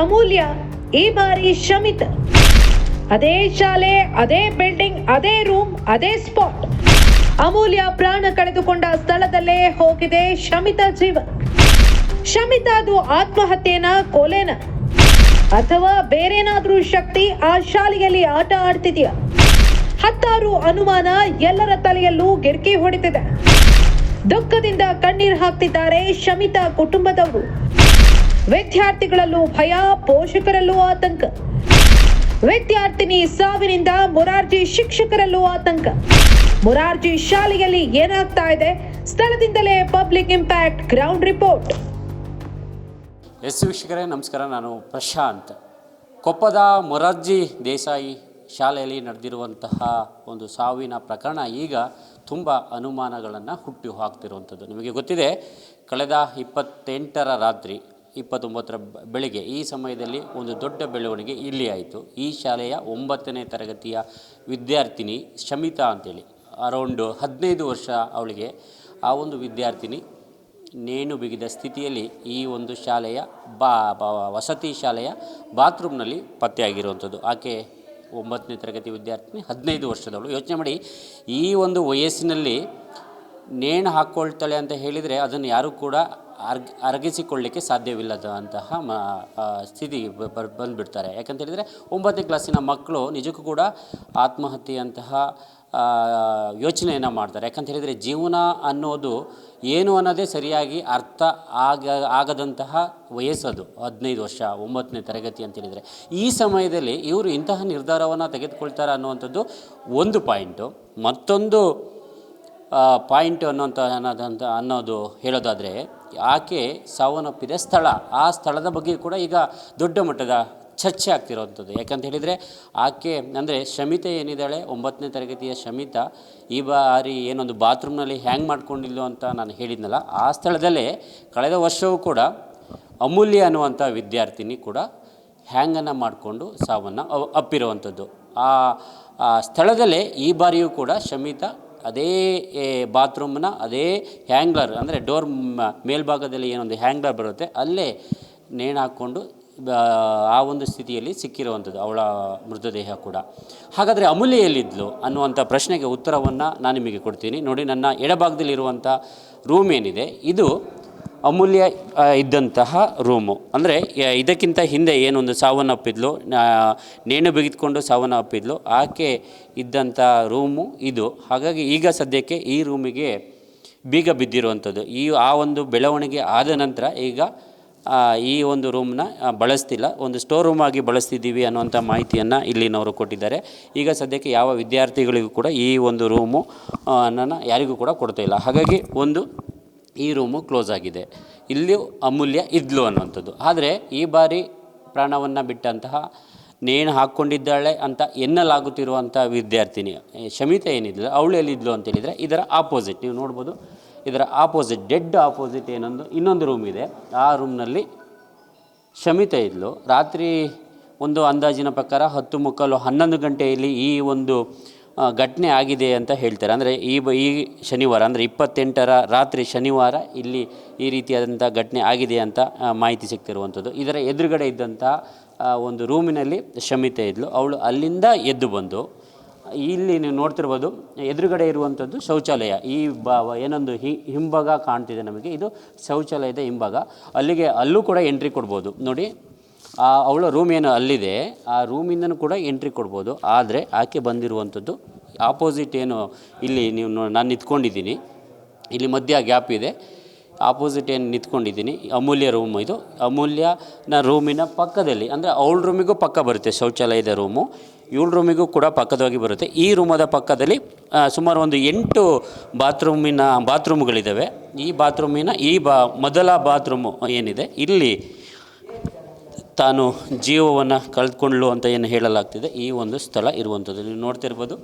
ಅಮೂಲ್ಯ ಈ ಬಾರಿ ಶಮಿತ್. ಅದೇ ಶಾಲೆ, ಅದೇ ಬಿಲ್ಡಿಂಗ್ ಅದೇ ರೂಮ್ ಅದೇ ಸ್ಪಾಟ್ ಅಮೂಲ್ಯ ಪ್ರಾಣ ಕಳೆದುಕೊಂಡ ಸ್ಥಳದಲ್ಲೇ ಹೋಗಿದೆ ಶಮಿತ ಜೀವ. ಶಮಿತ ಅದು ಆತ್ಮಹತ್ಯೆನ ಕೊಲೆನ. ಅಥವಾ ಬೇರೇನಾದ್ರೂ ಶಕ್ತಿ ಆ ಶಾಲೆಯಲ್ಲಿ ಆಟ ಆಡ್ತಿದೆಯಾ? ಹತ್ತಾರು ಅನುಮಾನ ಎಲ್ಲರ ತಲೆಯಲ್ಲೂ ಗಿರ್ಕಿ ಹೊಡಿತಿದೆ. ದುಃಖದಿಂದ ಕಣ್ಣೀರು ಹಾಕ್ತಿದ್ದಾರೆ ಶಮಿತಾ ಕುಟುಂಬದವರು. ವಿದ್ಯಾರ್ಥಿಗಳಲ್ಲೂ ಭಯ, ಪೋಷಕರಲ್ಲೂ ಆತಂಕ. ವಿದ್ಯಾರ್ಥಿನಿ ಸಾವಿನಿಂದ ಮೊರಾರ್ಜಿ ಶಿಕ್ಷಕರಲ್ಲೂ ಆತಂಕ. ಮೊರಾರ್ಜಿ ಶಾಲೆಯಲ್ಲಿ ಏನಾಗ್ತಾ ಇದೆ? ಸ್ಥಳದಿಂದಲೇ public impact ground report. S ವೀಕ್ಷಕರೇ, ನಮಸ್ಕಾರ. ನಾನು ಪ್ರಶಾಂತ್. ಕೊಪ್ಪದ ಮೊರಾರ್ಜಿ ದೇಸಾಯಿ ಶಾಲೆಯಲ್ಲಿ ನಡೆದಿರುವಂತಹ ಒಂದು ಸಾವಿನ ಪ್ರಕರಣ ಈಗ ತುಂಬ ಅನುಮಾನಗಳನ್ನು ಹುಟ್ಟು ಹಾಕ್ತಿರುವಂಥದ್ದು. ನಿಮಗೆ ಗೊತ್ತಿದೆ, ಕಳೆದ ಇಪ್ಪತ್ತೆಂಟರ ರಾತ್ರಿ ಇಪ್ಪತ್ತೊಂಬತ್ತರ ಬೆಳಗ್ಗೆ, ಈ ಸಮಯದಲ್ಲಿ ಒಂದು ದೊಡ್ಡ ಬೆಳವಣಿಗೆ ಇಲ್ಲಿ ಆಯಿತು. ಈ ಶಾಲೆಯ ಒಂಬತ್ತನೇ ತರಗತಿಯ ವಿದ್ಯಾರ್ಥಿನಿ ಶಮಿತಾ ಅಂತೇಳಿ. ಅರೌಂಡು ಹದಿನೈದು ವರ್ಷ ಅವಳಿಗೆ ಆ ಒಂದು ವಿದ್ಯಾರ್ಥಿನಿ ನೇಣು ಬಿಗಿದ ಸ್ಥಿತಿಯಲ್ಲಿ ಈ ಒಂದು ಶಾಲೆಯ ಬಾ- ವಸತಿ ಶಾಲೆಯ ಬಾತ್ರೂಮ್ನಲ್ಲಿ ಪತ್ತೆಯಾಗಿರುವಂಥದ್ದು. ಆಕೆ ಒಂಬತ್ತನೇ ತರಗತಿ ವಿದ್ಯಾರ್ಥಿನಿ, ಹದಿನೈದು ವರ್ಷದವಳು. ಯೋಚನೆ ಮಾಡಿ, ಈ ಒಂದು ವಯಸ್ಸಿನಲ್ಲಿ ನೇಣು ಹಾಕ್ಕೊಳ್ತಾಳೆ ಅಂತ ಹೇಳಿದರೆ ಅದನ್ನು ಯಾರೂ ಕೂಡ ಅರ್ಗ್, ಅರಗಿಸಿಕೊಳ್ಳಿಕ್ಕೆ ಸಾಧ್ಯವಿಲ್ಲದಂತಹ ಮ ಸ್ಥಿತಿ ಬ- ಬ- ಬಂದುಬಿಡ್ತಾರೆ. ಯಾಕಂತ ಹೇಳಿದರೆ ಒಂಬತ್ತನೇ ಕ್ಲಾಸಿನ ಮಕ್ಕಳು ನಿಜಕ್ಕೂ ಕೂಡ ಆತ್ಮಹತ್ಯೆಯಂತಹ ಯೋಚನೆಯನ್ನು ಮಾಡ್ತಾರೆ. ಯಾಕಂತ ಹೇಳಿದರೆ ಜೀವನ ಅನ್ನೋದು ಏನು ಅನ್ನೋದೇ ಸರಿಯಾಗಿ ಅರ್ಥ ಆಗ, ಆಗದಂತಹ ವಯಸ್ಸದು. ಹದಿನೈದು ವರ್ಷ, ಒಂಬತ್ತನೇ ತರಗತಿ ಅಂತ ಹೇಳಿದರೆ. ಈ ಸಮಯದಲ್ಲಿ ಇವರು ಇಂತಹ ನಿರ್ಧಾರವನ್ನು ತೆಗೆದುಕೊಳ್ತಾರೆ ಅನ್ನುವಂಥದ್ದು ಒಂದು ಪಾಯಿಂಟು. ಮತ್ತೊಂದು ಪಾಯಿಂಟ್ ಅನ್ನೋಂಥ ಅನ್ನೋದಂತ ಅನ್ನೋದು ಹೇಳೋದಾದರೆ ಆಕೆ ಸಾವನ್ನಪ್ಪಿದೆ ಸ್ಥಳ? ಆ ಸ್ಥಳದ ಬಗ್ಗೆ ಕೂಡ ಈಗ ದೊಡ್ಡ ಮಟ್ಟದ ಚರ್ಚೆ ಆಗ್ತಿರೋವಂಥದ್ದು. ಯಾಕಂತ ಹೇಳಿದರೆ ಆಕೆ ಅಂದರೆ ಶಮಿತೆ ಏನಿದ್ದಾಳೆ? ಒಂಬತ್ತನೇ ತರಗತಿಯ ಶಮಿತ. ಈ ಬಾರಿ ಏನೊಂದು ಬಾತ್ರೂಮ್ನಲ್ಲಿ ಹ್ಯಾಂಗ್ ಮಾಡ್ಕೊಂಡಿಲ್ಲ ಅಂತ ನಾನು ಹೇಳಿದ್ನಲ್ಲ, ಆ ಸ್ಥಳದಲ್ಲೇ ಕಳೆದ ವರ್ಷವೂ ಕೂಡ ಅಮೂಲ್ಯ ಅನ್ನುವಂಥ ವಿದ್ಯಾರ್ಥಿನಿ ಕೂಡ ಹ್ಯಾಂಗನ್ನು ಮಾಡಿಕೊಂಡು ಸಾವನ್ನು ಅಪ್ಪಿರುವಂಥದ್ದು. ಆ ಸ್ಥಳದಲ್ಲೇ ಈ ಬಾರಿಯೂ ಕೂಡ ಶಮಿತ ಅದೇ ಬಾತ್ರೂಮ್ನ ಅದೇ ಹ್ಯಾಂಗ್ಲರ್, ಅಂದರೆ ಡೋರ್ ಮೇಲ್ಭಾಗದಲ್ಲಿ ಏನೊಂದು ಹ್ಯಾಂಗ್ಲರ್ ಬರುತ್ತೆ, ಅಲ್ಲೇ ನೇಣು ಹಾಕ್ಕೊಂಡು ಆ ಒಂದು ಸ್ಥಿತಿಯಲ್ಲಿ ಸಿಕ್ಕಿರುವಂಥದ್ದು, ಅವಳ ಮೃತದೇಹ ಕೂಡ. ಹಾಗಾದರೆ ಅಮೂಲ್ಯ ಎಲ್ಲಿದ್ಲು ಅನ್ನುವಂಥ ಪ್ರಶ್ನೆಗೆ ಉತ್ತರವನ್ನು ನಾನು ನಿಮಗೆ ಕೊಡ್ತೀನಿ. ನೋಡಿ, ನನ್ನ ಎಡಭಾಗದಲ್ಲಿರುವಂಥ ರೂಮ್ ಏನಿದೆ, ಇದು ಅಮೂಲ್ಯ ಇದ್ದಂತಹ ರೂಮು. ಅಂದರೆ ಇದಕ್ಕಿಂತ ಹಿಂದೆ ಏನೊಂದು ಸಾವನ್ನಪ್ಪಿದ್ಲು ನೇಣು ಬಿಗಿದ್ಕೊಂಡು ಸಾವನ್ನಪ್ಪಿದ್ಲು ಆಕೆ ಇದ್ದಂಥ ರೂಮು ಇದು. ಹಾಗಾಗಿ ಈಗ ಸದ್ಯಕ್ಕೆ ಈ ರೂಮಿಗೆ ಬೀಗ ಬಿದ್ದಿರುವಂಥದ್ದು. ಈ, ಆ ಒಂದು ಬೆಳವಣಿಗೆ ಆದ ನಂತರ ಈಗ ಈ ಒಂದು ರೂಮ್ನ ಬಳಸ್ತಿಲ್ಲ. ಒಂದು ಸ್ಟೋರ್ ರೂಮ್ ಆಗಿ ಬಳಸ್ತಿದ್ದೀವಿ ಅನ್ನುವಂಥ ಮಾಹಿತಿಯನ್ನು ಇಲ್ಲಿನವರು ಕೊಟ್ಟಿದ್ದಾರೆ. ಈಗ ಸದ್ಯಕ್ಕೆ ಯಾವ ವಿದ್ಯಾರ್ಥಿಗಳಿಗೂ ಕೂಡ ಈ ಒಂದು ರೂಮು ನನ್ನ ಯಾರಿಗೂ ಕೂಡ ಕೊಡ್ತಾ ಇಲ್ಲ. ಹಾಗಾಗಿ ಒಂದು ಈ ರೂಮು ಕ್ಲೋಸ್ ಆಗಿದೆ. ಇಲ್ಲಿಯೂ ಅಮೂಲ್ಯ ಇದ್ಲು ಅನ್ನುವಂಥದ್ದು. ಆದರೆ ಈ ಬಾರಿ ಪ್ರಾಣವನ್ನು ಬಿಟ್ಟಂತಹ ನೇಣು ಹಾಕ್ಕೊಂಡಿದ್ದಾಳೆ ಅಂತ ಎನ್ನಲಾಗುತ್ತಿರುವಂಥ ವಿದ್ಯಾರ್ಥಿನಿ ಶಮಿತ ಏನಿದ್ಲು, ಅವಳು ಎಲ್ಲಿದ್ಲು ಅಂತೇಳಿದರೆ ಇದರ ಆಪೋಸಿಟ್ ನೀವು ನೋಡ್ಬೋದು, ಇದರ ಆಪೋಸಿಟ್ ಡೆಡ್ ಆಪೋಸಿಟ್ ಏನೊಂದು, ಇನ್ನೊಂದು ರೂಮ್ ಇದೆ. ಆ ರೂಮ್ನಲ್ಲಿ ಶಮಿತ ಇದ್ಲು. ರಾತ್ರಿ ಒಂದು ಅಂದಾಜಿನ ಪ್ರಕಾರ ಹತ್ತು ಮುಕ್ಕಾಲು ಹನ್ನೊಂದು ಗಂಟೆಯಲ್ಲಿ ಈ ಒಂದು ಘಟನೆ ಆಗಿದೆ ಅಂತ ಹೇಳ್ತಾರೆ. ಅಂದರೆ ಈ ಬ, ಈ ಶನಿವಾರ, ಅಂದರೆ ಇಪ್ಪತ್ತೆಂಟರ ರಾತ್ರಿ ಶನಿವಾರ ಇಲ್ಲಿ ಈ ರೀತಿಯಾದಂಥ ಘಟನೆ ಆಗಿದೆ ಅಂತ ಮಾಹಿತಿ ಸಿಗ್ತಿರುವಂಥದ್ದು. ಇದರ ಎದುರುಗಡೆ ಇದ್ದಂಥ ಒಂದು ರೂಮಿನಲ್ಲಿ ಶಮಿತೆ ಇದ್ಲು. ಅವಳು ಅಲ್ಲಿಂದ ಎದ್ದು ಬಂದು, ಇಲ್ಲಿ ನೀವು ನೋಡ್ತಿರ್ಬೋದು, ಎದುರುಗಡೆ ಇರುವಂಥದ್ದು ಶೌಚಾಲಯ. ಈ ಬ ಏನೊಂದು ಹಿ, ಹಿಂಭಾಗ ಕಾಣ್ತಿದೆ ನಮಗೆ. ಇದು ಶೌಚಾಲಯದ ಹಿಂಭಾಗ. ಅಲ್ಲಿಗೆ ಅಲ್ಲೂ ಕೂಡ ಎಂಟ್ರಿ ಕೊಡ್ಬೋದು. ನೋಡಿ ಅವಳ ರೂಮ್ ಏನು ಅಲ್ಲಿದೆ. ಆ ರೂಮಿಂದನೂ ಕೂಡ ಎಂಟ್ರಿ ಕೊಡ್ಬೋದು. ಆದರೆ ಆಕೆ ಬಂದಿರುವಂಥದ್ದು ಆಪೋಸಿಟ್ ಏನು ಇಲ್ಲಿ ನೀವು ನಾನು ನಿಂತ್ಕೊಂಡಿದ್ದೀನಿ. ಇಲ್ಲಿ ಮಧ್ಯ ಗ್ಯಾಪ್ ಇದೆ. ಆಪೋಸಿಟ್ ಏನು ನಿಂತ್ಕೊಂಡಿದ್ದೀನಿ. ಅಮೂಲ್ಯ ರೂಮ್ ಇದು. ಅಮೂಲ್ಯನ ರೂಮಿನ ಪಕ್ಕದಲ್ಲಿ, ಅಂದರೆ ಅವಳ ರೂಮಿಗೂ ಪಕ್ಕ ಬರುತ್ತೆ ಶೌಚಾಲಯದ ರೂಮು ಇವಳ ರೂಮಿಗೂ ಕೂಡ ಪಕ್ಕದವಾಗಿ ಬರುತ್ತೆ. ಈ ರೂಮದ ಪಕ್ಕದಲ್ಲಿ ಸುಮಾರು ಒಂದು ಎಂಟು ಬಾತ್ರೂಮಿನ ಬಾತ್ರೂಮ್ಗಳಿದ್ದಾವೆ ಈ ಬಾತ್ರೂಮಿನ, ಈ ಬಾ, ಮೊದಲ ಬಾತ್ರೂಮು ಏನಿದೆ, ಇಲ್ಲಿ ತಾನು ಜೀವವನ್ನು ಕಳೆದುಕೊಂಡ್ಲು ಅಂತ ಏನು ಹೇಳಲಾಗ್ತಿದೆ? ಈ ಒಂದು ಸ್ಥಳ ಇರುವಂಥದ್ದು. ನೀವು ನೋಡ್ತಿರ್ಬೋದು,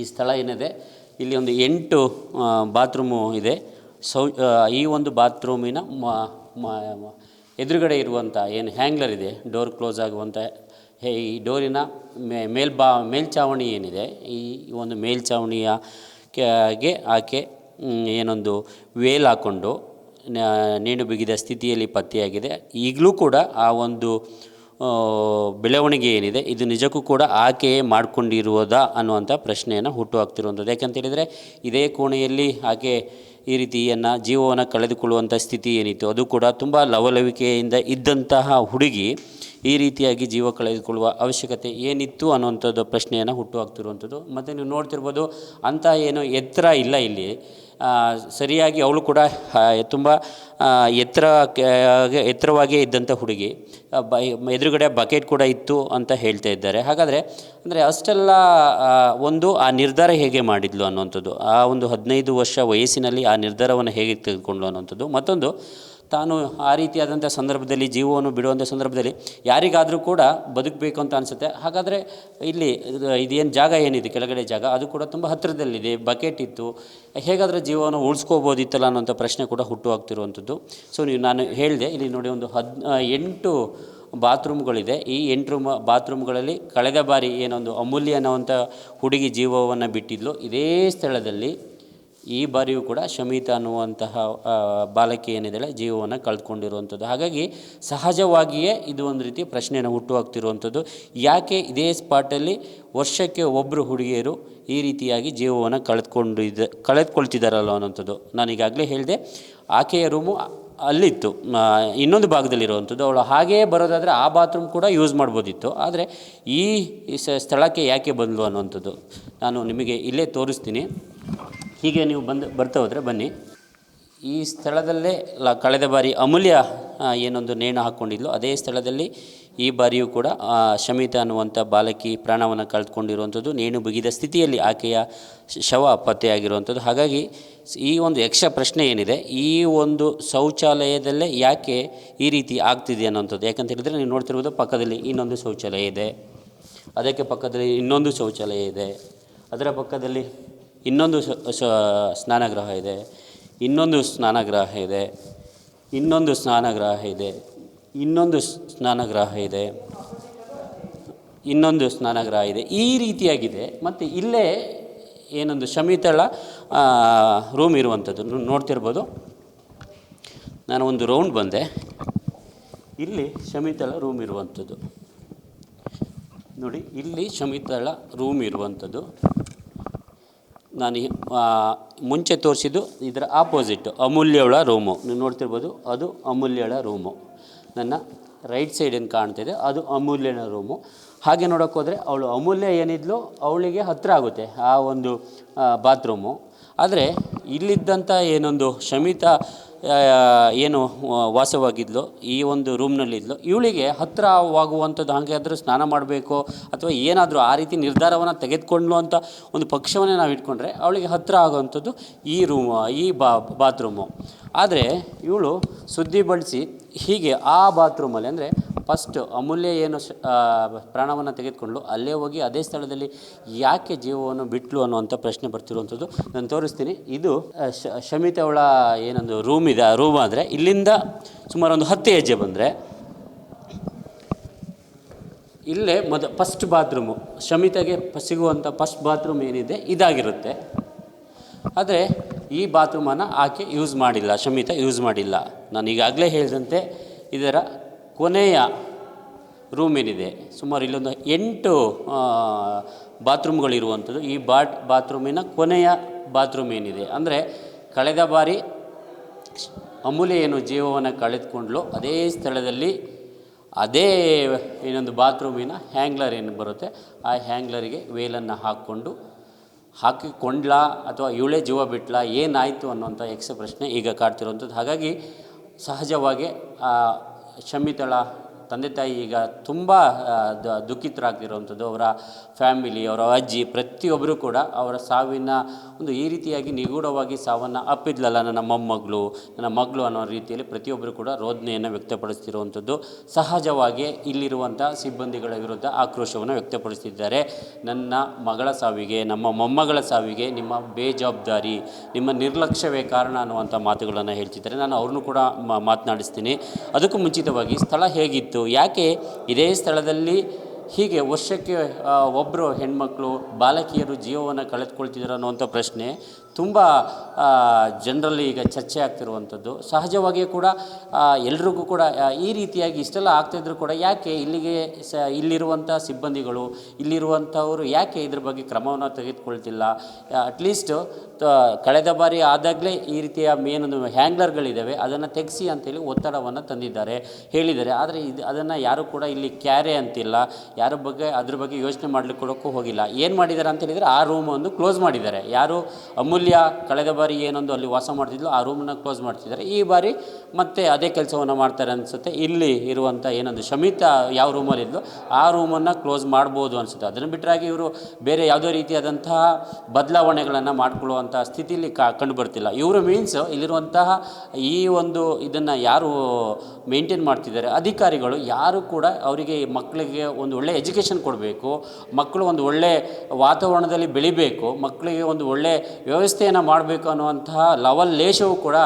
ಈ ಸ್ಥಳ ಏನಿದೆ? ಇಲ್ಲಿ ಒಂದು ಎಂಟು ಬಾತ್ರೂಮು ಇದೆ. ಸೌ ಈ ಒಂದು ಬಾತ್ರೂಮಿನ ಎದುರುಗಡೆ ಇರುವಂಥ ಏನು ಹ್ಯಾಂಗ್ಲರ್ ಇದೆ, ಡೋರ್ ಕ್ಲೋಸ್ ಆಗುವಂಥ, ಹೇ, ಈ ಡೋರಿನ ಮೇ, ಮೇಲ್ಬಾ ಮೇಲ್ಛಾವಣಿ ಏನಿದೆ, ಈ ಒಂದು ಮೇಲ್ಛಾವಣಿಯ ಗೆ ಆಕೆ ಏನೊಂದು ವೇಲ್ ಹಾಕ್ಕೊಂಡು ನೇಣು ಬಿಗಿದ ಸ್ಥಿತಿಯಲ್ಲಿ ಪತ್ತೆಯಾಗಿದೆ. ಈಗಲೂ ಕೂಡ ಆ ಒಂದು ಬೆಳವಣಿಗೆ ಏನಿದೆ, ಇದು ನಿಜಕ್ಕೂ ಕೂಡ ಆಕೆಯೇ ಮಾಡಿಕೊಂಡಿರುವುದಾ ಅನ್ನುವಂಥ ಪ್ರಶ್ನೆಯನ್ನು ಹುಟ್ಟುಹಾಕ್ತಿರುವಂಥದ್ದು ಹಾಕ್ತಿರುವಂಥದ್ದು. ಯಾಕಂತೇಳಿದರೆ, ಇದೇ ಕೋಣೆಯಲ್ಲಿ ಆಕೆ ಈ ರೀತಿಯನ್ನು ಜೀವವನ್ನು ಕಳೆದುಕೊಳ್ಳುವಂಥ ಸ್ಥಿತಿ ಏನಿತ್ತು, ಅದು ಕೂಡ ತುಂಬ ಲವಲವಿಕೆಯಿಂದ ಇದ್ದಂತಹ ಹುಡುಗಿ ಈ ರೀತಿಯಾಗಿ ಜೀವ ಕಳೆದುಕೊಳ್ಳುವ ಅವಶ್ಯಕತೆ ಏನಿತ್ತು ಅನ್ನುವಂಥದ್ದು ಪ್ರಶ್ನೆಯನ್ನು ಹುಟ್ಟುಹಾಕ್ತಿರುವಂಥದ್ದು ಮತ್ತು ನೀವು ನೋಡ್ತಿರ್ಬೋದು ಅಂಥ ಏನು ಎತ್ತರ ಇಲ್ಲ ಇಲ್ಲಿ. ಸರಿಯಾಗಿ ಅವಳು ಕೂಡ ತುಂಬ ಎತ್ತರ ಎತ್ತರವಾಗಿಯೇ ಇದ್ದಂಥ ಹುಡುಗಿ. ಬ, ಎದುರುಗಡೆ ಬಕೆಟ್ ಕೂಡ ಇತ್ತು ಅಂತ ಹೇಳ್ತಾ ಇದ್ದಾರೆ. ಹಾಗಾದರೆ, ಅಂದರೆ ಅಷ್ಟೆಲ್ಲ ಒಂದು ಆ ನಿರ್ಧಾರ ಹೇಗೆ ಮಾಡಿದ್ಲು ಅನ್ನುವಂಥದ್ದು, ಆ ಒಂದು ಹದಿನೈದು ವರ್ಷ ವಯಸ್ಸಿನಲ್ಲಿ ಆ ನಿರ್ಧಾರವನ್ನು ಹೇಗೆ ತೆಗೆದುಕೊಂಡ್ಲು ಅನ್ನುವಂಥದ್ದು. ಮತ್ತೊಂದು ತಾನು ಆ ರೀತಿಯಾದಂಥ ಸಂದರ್ಭದಲ್ಲಿ, ಜೀವವನ್ನು ಬಿಡುವಂಥ ಸಂದರ್ಭದಲ್ಲಿ ಯಾರಿಗಾದರೂ ಕೂಡ ಬದುಕಬೇಕು ಅಂತ ಅನಿಸುತ್ತೆ. ಹಾಗಾದರೆ ಇಲ್ಲಿ ಇದು- ಇದೇನು ಜಾಗ ಏನಿದೆ? ಕೆಳಗಡೆ ಜಾಗ. ಅದು ಕೂಡ ತುಂಬ ಹತ್ತಿರದಲ್ಲಿದೆ, ಬಕೆಟ್ ಇತ್ತು. ಹೇಗಾದರೂ ಜೀವವನ್ನು ಉಳಿಸ್ಕೋಬೋದಿತ್ತಲ್ಲ ಅನ್ನೋಂಥ ಪ್ರಶ್ನೆ ಕೂಡ ಹುಟ್ಟುಹಾಗ್ತಿರುವಂಥದ್ದು ಸೊ ನೀವು ನಾನು ಹೇಳಿದೆ, ಇಲ್ಲಿ ನೋಡಿ ಒಂದು ಹದ್ ಎಂಟು ಬಾತ್ರೂಮ್ಗಳಿದೆ. ಈ ಎಂಟು ರೂಮ್ ಬಾತ್ರೂಮ್ಗಳಲ್ಲಿ ಕಳೆದ ಬಾರಿ ಏನೊಂದು ಅಮೂಲ್ಯ ಅನ್ನೋವಂಥ ಹುಡುಗಿ ಜೀವವನ್ನು ಬಿಟ್ಟಿದ್ಲು. ಇದೇ ಸ್ಥಳದಲ್ಲಿ ಈ ಬಾರಿಯೂ ಕೂಡ ಶಮಿತ ಅನ್ನುವಂತಹ ಬಾಲಕಿ ಏನಿದ್ದಾಳೆ, ಜೀವವನ್ನು ಕಳೆದುಕೊಂಡಿರುವಂಥದ್ದು ಹಾಗಾಗಿ ಸಹಜವಾಗಿಯೇ ಇದು ಒಂದು ರೀತಿ ಪ್ರಶ್ನೆಯನ್ನು ಹುಟ್ಟುಹಾಕ್ತಿರುವಂಥದ್ದು ಯಾಕೆ ಇದೇ ಸ್ಪಾಟಲ್ಲಿ ವರ್ಷಕ್ಕೆ ಒಬ್ಬರು ಹುಡುಗಿಯರು ಈ ರೀತಿಯಾಗಿ ಜೀವವನ್ನು ಕಳೆದುಕೊಂಡಿದ್ದ ಕಳೆದುಕೊಳ್ತಿದ್ದಾರಲ್ಲ ಅನ್ನೋಂಥದ್ದು ನಾನು ಈಗಾಗಲೇ ಹೇಳಿದೆ. ಆಕೆಯ ರೂಮು ಅಲ್ಲಿತ್ತು. ಇನ್ನೊಂದು ಭಾಗದಲ್ಲಿರುವಂಥದ್ದು. ಅವಳು ಹಾಗೆಯೇ ಬರೋದಾದರೆ ಆ ಬಾತ್ರೂಮ್ ಕೂಡ ಯೂಸ್ ಮಾಡ್ಬೋದಿತ್ತು. ಆದರೆ ಈ ಸ್ಥಳಕ್ಕೆ ಯಾಕೆ ಬಂದಳು ಅನ್ನುವಂಥದ್ದು ನಾನು ನಿಮಗೆ ಇಲ್ಲೇ ತೋರಿಸ್ತೀನಿ. ಹೀಗೆ ನೀವು ಬಂದು ಬರ್ತಾ ಹೋದರೆ ಬನ್ನಿ. ಈ ಸ್ಥಳದಲ್ಲೇ ಲ ಕಳೆದ ಬಾರಿ ಅಮೂಲ್ಯ ಏನೊಂದು ನೇಣು ಹಾಕ್ಕೊಂಡಿದ್ಲು ಅದೇ ಸ್ಥಳದಲ್ಲಿ ಈ ಬಾರಿಯೂ ಕೂಡ ಶಮಿತ ಅನ್ನುವಂಥ ಬಾಲಕಿ ಪ್ರಾಣವನ್ನು ಕಳೆದುಕೊಂಡಿರುವಂಥದ್ದು, ನೇಣು ಬಿಗಿದ ಸ್ಥಿತಿಯಲ್ಲಿ ಆಕೆಯ ಶವ ಪತ್ತೆಯಾಗಿರುವಂಥದ್ದು. ಹಾಗಾಗಿ ಈ ಒಂದು ಯಕ್ಷ ಪ್ರಶ್ನೆ ಏನಿದೆ, ಈ ಒಂದು ಶೌಚಾಲಯದಲ್ಲೇ ಯಾಕೆ ಈ ರೀತಿ ಆಗ್ತಿದೆ ಅನ್ನೋಂಥದ್ದು ಯಾಕಂತ ಹೇಳಿದರೆ ನೀವು ನೋಡ್ತಿರ್ಬೋದು, ಪಕ್ಕದಲ್ಲಿ ಇನ್ನೊಂದು ಶೌಚಾಲಯ ಇದೆ. ಅದಕ್ಕೆ ಪಕ್ಕದಲ್ಲಿ ಇನ್ನೊಂದು ಶೌಚಾಲಯ ಇದೆ. ಅದರ ಪಕ್ಕದಲ್ಲಿ ಇನ್ನೊಂದು ಸ್ನಾನಗೃಹ ಇದೆ, ಇನ್ನೊಂದು ಸ್ನಾನಗೃಹ ಇದೆ, ಇನ್ನೊಂದು ಸ್ನಾನಗೃಹ ಇದೆ, ಇನ್ನೊಂದು ಸ್ನಾನಗೃಹ ಇದೆ, ಇನ್ನೊಂದು ಸ್ನಾನಗೃಹ ಇದೆ. ಈ ರೀತಿಯಾಗಿದೆ. ಮತ್ತು ಇಲ್ಲೇ ಏನೊಂದು ಶಮಿತಳ ರೂಮ್ ಇರುವಂಥದ್ದು. ನೋಡ್ತಿರ್ಬೋದು? ನಾನು ಒಂದು ರೌಂಡ್ ಬಂದೆ. ಇಲ್ಲಿ ಶಮಿತಳ ರೂಮ್ ಇರುವಂಥದ್ದು. ನೋಡಿ, ಇಲ್ಲಿ ಶಮಿತಳ ರೂಮ್ ಇರುವಂಥದ್ದು. ನಾನು ಮುಂಚೆ ತೋರಿಸಿದ್ದು ಇದರ ಆಪೋಸಿಟ್ ಅಮೂಲ್ಯವಳ ರೂಮು. ನೀವು ನೋಡ್ತಿರ್ಬೋದು, ಅದು ಅಮೂಲ್ಯಳ ರೂಮು. ನನ್ನ ರೈಟ್ ಸೈಡ್ ಏನು ಕಾಣ್ತಿದೆ, ಅದು ಅಮೂಲ್ಯನ ರೂಮು. ಹಾಗೆ ನೋಡೋಕೆ ಹೋದರೆ ಅವಳು ಅಮೂಲ್ಯ ಏನಿದ್ಲು, ಅವಳಿಗೆ ಹತ್ತಿರ ಆಗುತ್ತೆ, ಆ ಒಂದು ಬಾತ್ರೂಮು ಆದರೆ ಇಲ್ಲಿದ್ದಂಥ ಏನೊಂದು ಶಮಿತ ಏನು ವಾಸವಾಗಿದ್ಲು, ಈ ಒಂದು ರೂಮ್ನಲ್ಲಿದ್ಲು ಇವಳಿಗೆ ಹತ್ತಿರವಾಗುವಂಥದ್ದು ಹಾಗೆ ಆದರೂ ಸ್ನಾನ ಮಾಡಬೇಕು ಅಥವಾ ಏನಾದರೂ ಆ ರೀತಿ ನಿರ್ಧಾರವನ್ನು ತೆಗೆದುಕೊಂಡ್ಲು ಅಂತ ಒಂದು ಪಕ್ಷವನ್ನೇ ನಾವು ಇಟ್ಕೊಂಡ್ರೆ ಅವಳಿಗೆ ಹತ್ತಿರ ಆಗುವಂಥದ್ದು ಈ ರೂಮು ಈ ಬಾತ್ರೂಮು ಆದರೆ ಇವಳು ಸುದ್ದಿ ಬಳಸಿ ಹೀಗೆ ಆ ಬಾತ್ರೂಮಲ್ಲಿ ಅಂದರೆ ಫಸ್ಟ್ ಅಮೂಲ್ಯ ಏನು ಶ ಪ್ರಾಣವನ್ನು ತೆಗೆದುಕೊಂಡು ಅಲ್ಲೇ ಹೋಗಿ ಅದೇ ಸ್ಥಳದಲ್ಲಿ ಯಾಕೆ ಜೀವವನ್ನು ಬಿಟ್ಲು ಅನ್ನುವಂಥ ಪ್ರಶ್ನೆ ಬರ್ತಿರುವಂಥದ್ದು ನಾನು ತೋರಿಸ್ತೀನಿ. ಇದು ಶ ಶಮಿತ ಅವಳ ಏನೊಂದು ರೂಮ್ ಇದೆ, ಆ ರೂಮ್ ಆದರೆ ಇಲ್ಲಿಂದ ಸುಮಾರು ಒಂದು ಹತ್ತು ಹೆಜ್ಜೆ ಬಂದರೆ ಇಲ್ಲೇ ಮೊದ ಫಸ್ಟ್ ಬಾತ್ರೂಮು, ಶಮಿತಗೆ ಸಿಗುವಂಥ ಫಸ್ಟ್ ಬಾತ್ರೂಮ್ ಏನಿದೆ ಇದಾಗಿರುತ್ತೆ. ಆದರೆ ಈ ಬಾತ್ರೂಮನ್ನು ಆಕೆ ಯೂಸ್ ಮಾಡಿಲ್ಲ, ಶಮಿತ ಯೂಸ್ ಮಾಡಿಲ್ಲ. ನಾನು ಈಗಾಗಲೇ ಹೇಳಿದಂತೆ ಇದರ ಕೊನೆಯ ರೂಮ್ ಏನಿದೆ, ಸುಮಾರು ಇಲ್ಲೊಂದು ಎಂಟು ಬಾತ್ರೂಮ್ಗಳಿರುವಂಥದ್ದು ಈ ಬಾಟ್ ಬಾತ್ರೂಮಿನ ಕೊನೆಯ ಬಾತ್ರೂಮ್ ಏನಿದೆ, ಅಂದರೆ ಕಳೆದ ಬಾರಿ ಅಮೂಲ್ಯ ಏನು ಜೀವವನ್ನು ಕಳೆದುಕೊಂಡ್ಲು, ಅದೇ ಸ್ಥಳದಲ್ಲಿ ಅದೇ ಏನೊಂದು ಬಾತ್ರೂಮಿನ ಹ್ಯಾಂಗ್ಲರ್ ಏನು ಬರುತ್ತೆ, ಆ ಹ್ಯಾಂಗ್ಲರಿಗೆ ವೇಲನ್ನು ಹಾಕ್ಕೊಂಡು ಹಾಕಿಕೊಂಡ್ಲಾ ಅಥವಾ ಇವಳೇ ಜೀವ ಬಿಟ್ಲಾ ಏನಾಯಿತು ಅನ್ನುವಂಥ ಯಕ್ಷ ಪ್ರಶ್ನೆ ಈಗ ಕಾಡ್ತಿರುವಂಥದ್ದು. ಹಾಗಾಗಿ ಸಹಜವಾಗಿ ಶಮಿತಳ ತಂದೆ ತಾಯಿ ಈಗ ತುಂಬ ದುಃಖಿತರಾಗ್ತಿರುವಂಥದ್ದು. ಅವರ ಫ್ಯಾಮಿಲಿ, ಅವರ ಅಜ್ಜಿ, ಪ್ರತಿಯೊಬ್ಬರು ಕೂಡ ಅವರ ಸಾವಿನ ಒಂದು ಈ ರೀತಿಯಾಗಿ ನಿಗೂಢವಾಗಿ ಸಾವನ್ನು ಅಪ್ಪಿದ್ಲಲ್ಲ ನನ್ನ ಮೊಮ್ಮಗಳು, ನನ್ನ ಮಗಳು ಅನ್ನೋ ರೀತಿಯಲ್ಲಿ ಪ್ರತಿಯೊಬ್ಬರು ಕೂಡ ರೋದನೆಯನ್ನು ವ್ಯಕ್ತಪಡಿಸ್ತಿರುವಂಥದ್ದು. ಸಹಜವಾಗಿ ಇಲ್ಲಿರುವಂಥ ಸಿಬ್ಬಂದಿಗಳ ವಿರುದ್ಧ ಆಕ್ರೋಶವನ್ನು ವ್ಯಕ್ತಪಡಿಸ್ತಿದ್ದಾರೆ. ನನ್ನ ಮಗಳ ಸಾವಿಗೆ, ನಮ್ಮ ಮೊಮ್ಮಗಳ ಸಾವಿಗೆ ನಿಮ್ಮ ಬೇಜವಾಬ್ದಾರಿ, ನಿಮ್ಮ ನಿರ್ಲಕ್ಷ್ಯವೇ ಕಾರಣ ಅನ್ನುವಂಥ ಮಾತುಗಳನ್ನು ಹೇಳ್ತಿದ್ದಾರೆ. ನಾನು ಅವ್ರನ್ನೂ ಕೂಡ ಮಾತನಾಡಿಸ್ತೀನಿ. ಅದಕ್ಕೂ ಮುಂಚಿತವಾಗಿ ಸ್ಥಳ ಹೇಗಿತ್ತು? ಯಾಕೆ ಇದೇ ಸ್ಥಳದಲ್ಲಿ ಹೀಗೆ ವರ್ಷಕ್ಕೆ ಒಬ್ಬರು ಹೆಣ್ಮಕ್ಳು ಬಾಲಕಿಯರು ಜೀವವನ್ನು ಕಳೆದುಕೊಳ್ತಿದ್ದಾರೆ ಅನ್ನುವಂಥ ಪ್ರಶ್ನೆ ತುಂಬ ಜನರಲ್ಲಿ ಈಗ ಚರ್ಚೆ ಆಗ್ತಿರುವಂಥದ್ದು. ಸಹಜವಾಗಿಯೇ ಕೂಡ ಎಲ್ರಿಗೂ ಕೂಡ ಈ ರೀತಿಯಾಗಿ ಇಷ್ಟೆಲ್ಲ ಆಗ್ತಾಯಿದ್ರು ಕೂಡ ಯಾಕೆ ಇಲ್ಲಿಗೆ ಸ ಇಲ್ಲಿರುವಂಥ ಸಿಬ್ಬಂದಿಗಳು, ಇಲ್ಲಿರುವಂಥವರು ಯಾಕೆ ಇದ್ರ ಬಗ್ಗೆ ಕ್ರಮವನ್ನು ತೆಗೆದುಕೊಳ್ತಿಲ್ಲ? ಅಟ್ಲೀಸ್ಟು ಕಳೆದ ಬಾರಿ ಆದಾಗಲೇ ಈ ರೀತಿಯ ಮೇನೊಂದು ಹ್ಯಾಂಗ್ಲರ್ಗಳಿದ್ದಾವೆ ಅದನ್ನು ತೆಗೆಸಿ ಅಂತೇಳಿ ಒತ್ತಡವನ್ನು ತಂದಿದ್ದಾರೆ, ಹೇಳಿದ್ದಾರೆ. ಆದರೆ ಇದು, ಅದನ್ನು ಯಾರು ಕೂಡ ಇಲ್ಲಿ ಕ್ಯಾರೆ ಅಂತಿಲ್ಲ. ಯಾರ ಬಗ್ಗೆ, ಅದ್ರ ಬಗ್ಗೆ ಯೋಚನೆ ಮಾಡಲಿಕ್ಕೆ ಕೊಡೋಕ್ಕೂ ಹೋಗಿಲ್ಲ. ಏನು ಮಾಡಿದ್ದಾರೆ ಅಂತ ಹೇಳಿದರೆ ಆ ರೂಮನ್ನು ಕ್ಲೋಸ್ ಮಾಡಿದ್ದಾರೆ. ಯಾರು ಅಮೂಲ್ಯ ಕಳೆದ ಬಾರಿ ಏನೊಂದು ಅಲ್ಲಿ ವಾಸ ಮಾಡ್ತಿದ್ಲು, ಆ ರೂಮನ್ನು ಕ್ಲೋಸ್ ಮಾಡ್ತಿದ್ದಾರೆ. ಈ ಬಾರಿ ಮತ್ತೆ ಅದೇ ಕೆಲಸವನ್ನು ಮಾಡ್ತಾರೆ ಅನಿಸುತ್ತೆ. ಇಲ್ಲಿ ಇರುವಂಥ ಏನೊಂದು ಶಮಿತ ಯಾವ ರೂಮಲ್ಲಿದ್ಲು ಆ ರೂಮನ್ನು ಕ್ಲೋಸ್ ಮಾಡ್ಬೋದು ಅನಿಸುತ್ತೆ. ಅದನ್ನು ಬಿಟ್ಟರಾಗಿ ಇವರು ಬೇರೆ ಯಾವುದೇ ರೀತಿಯಾದಂತಹ ಬದಲಾವಣೆಗಳನ್ನು ಮಾಡಿಕೊಳ್ಳುವಂಥ ಸ್ಥಿತಿಯಲ್ಲಿ ಕಾ ಕಂಡು ಬರ್ತಿಲ್ಲ ಇವರು ಮೀನ್ಸ್ ಇಲ್ಲಿರುವಂತಹ ಈ ಒಂದು ಇದನ್ನು ಯಾರು ಮೇಂಟೈನ್ ಮಾಡ್ತಿದ್ದಾರೆ. ಅಧಿಕಾರಿಗಳು ಯಾರು ಕೂಡ ಅವರಿಗೆ ಮಕ್ಕಳಿಗೆ ಒಂದು ಒಳ್ಳೆಯ ಎಜುಕೇಷನ್ ಕೊಡಬೇಕು, ಮಕ್ಕಳು ಒಂದು ಒಳ್ಳೆಯ ವಾತಾವರಣದಲ್ಲಿ ಬೆಳಿಬೇಕು, ಮಕ್ಕಳಿಗೆ ಒಂದು ಒಳ್ಳೆಯ ವ್ಯವಸ್ಥೆಯನ್ನು ಮಾಡಬೇಕು ಅನ್ನುವಂತಹ ಲವಲ್ ಲೇಷವು ಕೂಡ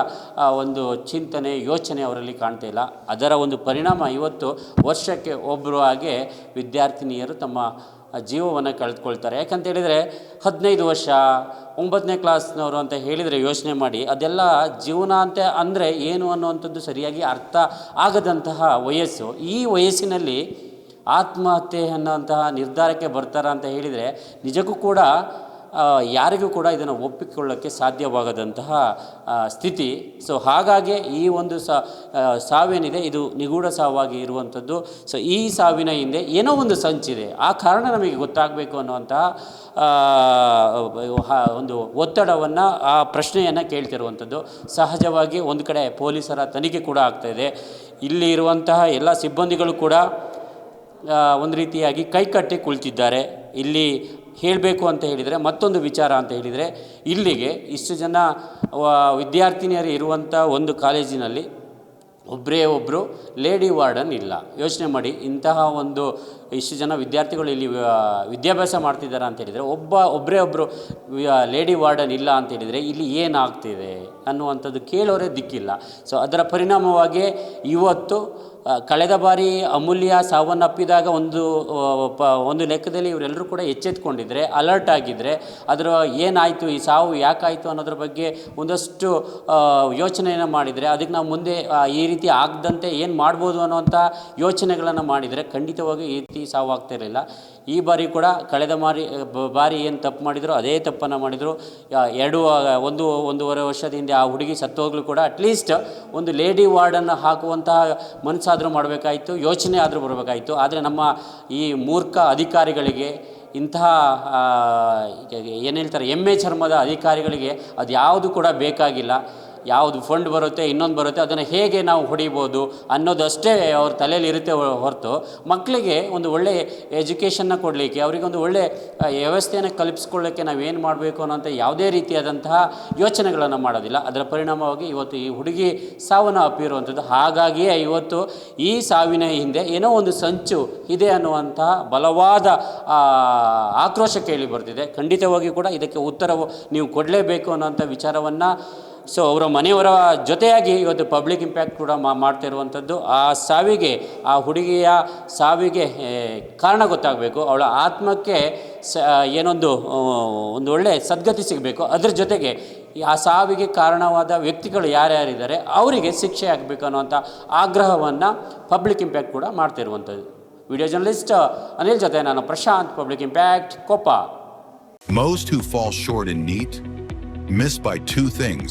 ಒಂದು ಚಿಂತನೆ, ಯೋಚನೆ ಅವರಲ್ಲಿ ಕಾಣ್ತಾ ಇಲ್ಲ. ಅದರ ಒಂದು ಪರಿಣಾಮ ಇವತ್ತು ವರ್ಷಕ್ಕೆ ಒಬ್ಬರು ಹಾಗೆ ವಿದ್ಯಾರ್ಥಿನಿಯರು ತಮ್ಮ ಜೀವವನ್ನು ಕಳೆದುಕೊಳ್ತಾರೆ. ಯಾಕಂತ ಹೇಳಿದರೆ ಹದಿನೈದು ವರ್ಷ ಒಂಬತ್ತನೇ ಕ್ಲಾಸ್ನವರು ಅಂತ ಹೇಳಿದರೆ ಯೋಚನೆ ಮಾಡಿ ಅದೆಲ್ಲ ಜೀವನ ಅಂತ ಅಂದರೆ ಏನು ಅನ್ನುವಂಥದ್ದು ಸರಿಯಾಗಿ ಅರ್ಥ ಆಗದಂತಹ ವಯಸ್ಸು. ಈ ವಯಸ್ಸಿನಲ್ಲಿ ಆತ್ಮಹತ್ಯೆ ಅನ್ನೋಂತಹ ನಿರ್ಧಾರಕ್ಕೆ ಬರ್ತಾರ ಅಂತ ಹೇಳಿದರೆ ನಿಜಕ್ಕೂ ಕೂಡ ಆ, ಯಾರಿಗೂ ಕೂಡ ಇದನ್ನು ಒಪ್ಪಿಕೊಳ್ಳೋಕ್ಕೆ ಸಾಧ್ಯವಾಗದಂತಹ ಸ್ಥಿತಿ. ಸೊ ಹಾಗಾಗಿ ಈ ಒಂದು ಸಾವೇನಿದೆ, ಇದು ನಿಗೂಢ ಸಾವಾಗಿ ಇರುವಂಥದ್ದು. ಸೊ ಈ ಸಾವಿನ ಹಿಂದೆ ಏನೋ ಒಂದು ಸಂಚಿದೆ. ಆ ಕಾರಣ ನಮಗೆ ಗೊತ್ತಾಗಬೇಕು ಅನ್ನುವಂತಹ ಒಂದು ಒತ್ತಡವನ್ನು, ಆ ಪ್ರಶ್ನೆಯನ್ನು ಕೇಳ್ತಿರುವಂಥದ್ದು. ಸಹಜವಾಗಿ ಒಂದು ಕಡೆ ಪೊಲೀಸರ ತನಿಖೆ ಕೂಡ ಆಗ್ತಾಯಿದೆ ಇಲ್ಲಿ ಇರುವಂತಹ ಎಲ್ಲ ಸಿಬ್ಬಂದಿಗಳು ಕೂಡ ಒಂದು ರೀತಿಯಾಗಿ ಕೈಕಟ್ಟಿ ಕುಳಿತಿದ್ದಾರೆ. ಇಲ್ಲಿ ಹೇಳಬೇಕು ಅಂತ ಹೇಳಿದರೆ, ಮತ್ತೊಂದು ವಿಚಾರ ಅಂತ ಹೇಳಿದರೆ, ಇಲ್ಲಿಗೆ ಇಷ್ಟು ಜನ ವಿದ್ಯಾರ್ಥಿನಿಯರು ಇರುವಂಥ ಒಂದು ಕಾಲೇಜಿನಲ್ಲಿ ಒಬ್ಬರೇ ಒಬ್ಬರು ಲೇಡಿ ವಾರ್ಡನ್ ಇಲ್ಲ. ಯೋಚನೆ ಮಾಡಿ, ಇಂತಹ ಒಂದು ಇಷ್ಟು ಜನ ವಿದ್ಯಾರ್ಥಿಗಳು ಇಲ್ಲಿ ವಿದ್ಯಾಭ್ಯಾಸ ಮಾಡ್ತಿದ್ದಾರೆ ಅಂತ ಹೇಳಿದರೆ, ಒಬ್ಬ ಒಬ್ಬರೇ ಒಬ್ಬರು ಲೇಡಿ ವಾರ್ಡನ್ ಇಲ್ಲ ಅಂತ ಹೇಳಿದರೆ ಇಲ್ಲಿ ಏನಾಗ್ತಿದೆ ಅನ್ನುವಂಥದ್ದು ಕೇಳೋರೇ ದಿಕ್ಕಿಲ್ಲ. ಸೊ ಅದರ ಪರಿಣಾಮವಾಗಿ ಇವತ್ತು ಕಳೆದ ಬಾರಿ ಅಮೂಲ್ಯ ಸಾವನ್ನಪ್ಪಿದಾಗ ಒಂದು ಪ, ಒಂದು ಲೆಕ್ಕದಲ್ಲಿ ಇವರೆಲ್ಲರೂ ಕೂಡ ಎಚ್ಚೆತ್ಕೊಂಡಿದ್ರೆ ಅಲರ್ಟ್ ಆಗಿದ್ದರೆ ಅದರ ಏನಾಯಿತು, ಈ ಸಾವು ಯಾಕಾಯಿತು ಅನ್ನೋದ್ರ ಬಗ್ಗೆ ಒಂದಷ್ಟು ಯೋಚನೆಯನ್ನು ಮಾಡಿದರೆ ಅದಕ್ಕೆ ನಾವು ಮುಂದೆ ಈ ರೀತಿ ಆಗದಂತೆ ಏನು ಮಾಡ್ಬೋದು ಅನ್ನೋವಂಥ ಯೋಚನೆಗಳನ್ನು ಮಾಡಿದರೆ ಖಂಡಿತವಾಗಿ ಈ ರೀತಿ ಸಾವು ಆಗ್ತಿರಲಿಲ್ಲ. ಈ ಬಾರಿ ಕೂಡ ಕಳೆದ ಮಾರಿ ಬಾರಿ ಏನು ತಪ್ಪು ಮಾಡಿದರೂ, ಅದೇ ತಪ್ಪನ್ನು ಮಾಡಿದರು. ಎರಡು ಒಂದು, ಒಂದೂವರೆ ವರ್ಷದ ಹಿಂದೆ ಆ ಹುಡುಗಿ ಸತ್ತೋಗ್ಲು ಕೂಡ ಅಟ್ಲೀಸ್ಟ್ ಒಂದು ಲೇಡಿ ವಾರ್ಡನ್ನು ಹಾಕುವಂತಹ ಮನಸ್ಸಾದರೂ ಮಾಡಬೇಕಾಯಿತು, ಯೋಚನೆ ಆದರೂ ಬರಬೇಕಾಯಿತು. ಆದರೆ ನಮ್ಮ ಈ ಮೂರ್ಖ ಅಧಿಕಾರಿಗಳಿಗೆ, ಇಂತಹ ಏನು ಹೇಳ್ತಾರೆ ಎಮ್ಮೆ ಚರ್ಮದ ಅಧಿಕಾರಿಗಳಿಗೆ ಅದು ಯಾವುದು ಕೂಡ ಬೇಕಾಗಿಲ್ಲ. ಯಾವುದು ಫಂಡ್ ಬರುತ್ತೆ, ಇನ್ನೊಂದು ಬರುತ್ತೆ, ಅದನ್ನು ಹೇಗೆ ನಾವು ಹೊಡಿಬೋದು ಅನ್ನೋದಷ್ಟೇ ಅವ್ರ ತಲೆಯಲ್ಲಿ ಇರುತ್ತೆ ಹೊರತು. ಮಕ್ಕಳಿಗೆ ಒಂದು ಒಳ್ಳೆಯ ಎಜುಕೇಷನ್ನ ಕೊಡಲಿಕ್ಕೆ, ಅವರಿಗೆ ಒಂದು ಒಳ್ಳೆಯ ವ್ಯವಸ್ಥೆಯನ್ನು ಕಲ್ಪಿಸ್ಕೊಳ್ಳೋಕ್ಕೆ ಏನು ಮಾಡಬೇಕು ಅನ್ನೋಂಥ ಯಾವುದೇ ರೀತಿಯಾದಂತಹ ಯೋಚನೆಗಳನ್ನು ಮಾಡೋದಿಲ್ಲ. ಅದರ ಪರಿಣಾಮವಾಗಿ ಇವತ್ತು ಈ ಹುಡುಗಿ ಸಾವನ್ನು ಅಪ್ಪಿರುವಂಥದ್ದು. ಹಾಗಾಗಿಯೇ ಇವತ್ತು ಈ ಸಾವಿನ ಹಿಂದೆ ಏನೋ ಒಂದು ಸಂಚು ಇದೆ ಅನ್ನುವಂತಹ ಬಲವಾದ ಆಕ್ರೋಶ ಕೇಳಿ ಬರ್ತಿದೆ. ಖಂಡಿತವಾಗಿ ಕೂಡ ಇದಕ್ಕೆ ಉತ್ತರವು ನೀವು ಕೊಡಲೇಬೇಕು ಅನ್ನೋಂಥ ವಿಚಾರವನ್ನು ಸೊ ಅವರ ಮನೆಯವರ ಜೊತೆಯಾಗಿ ಇವತ್ತು ಪಬ್ಲಿಕ್ ಇಂಪ್ಯಾಕ್ಟ್ ಕೂಡ ಮಾ ಮಾಡ್ತಾ ಇರುವಂಥದ್ದು ಆ ಸಾವಿಗೆ, ಆ ಹುಡುಗಿಯ ಸಾವಿಗೆ ಕಾರಣ ಗೊತ್ತಾಗಬೇಕು. ಅವಳ ಆತ್ಮಕ್ಕೆ ಸ, ಏನೊಂದು ಒಂದು ಒಳ್ಳೆ ಸದ್ಗತಿ ಸಿಗಬೇಕು. ಅದ್ರ ಜೊತೆಗೆ ಆ ಸಾವಿಗೆ ಕಾರಣವಾದ ವ್ಯಕ್ತಿಗಳು ಯಾರ್ಯಾರಿದ್ದಾರೆ, ಅವರಿಗೆ ಶಿಕ್ಷೆ ಆಗಬೇಕು ಅನ್ನುವಂಥ ಆಗ್ರಹವನ್ನು ಪಬ್ಲಿಕ್ ಇಂಪ್ಯಾಕ್ಟ್ ಕೂಡ ಮಾಡ್ತಿರುವಂಥದ್ದು. ವಿಡಿಯೋ ಜರ್ನಲಿಸ್ಟ್ ಅನಿಲ್ ಜೊತೆ ನಾನು Prashanth public impact Koppa. Most who fall short in NEAT miss by two things.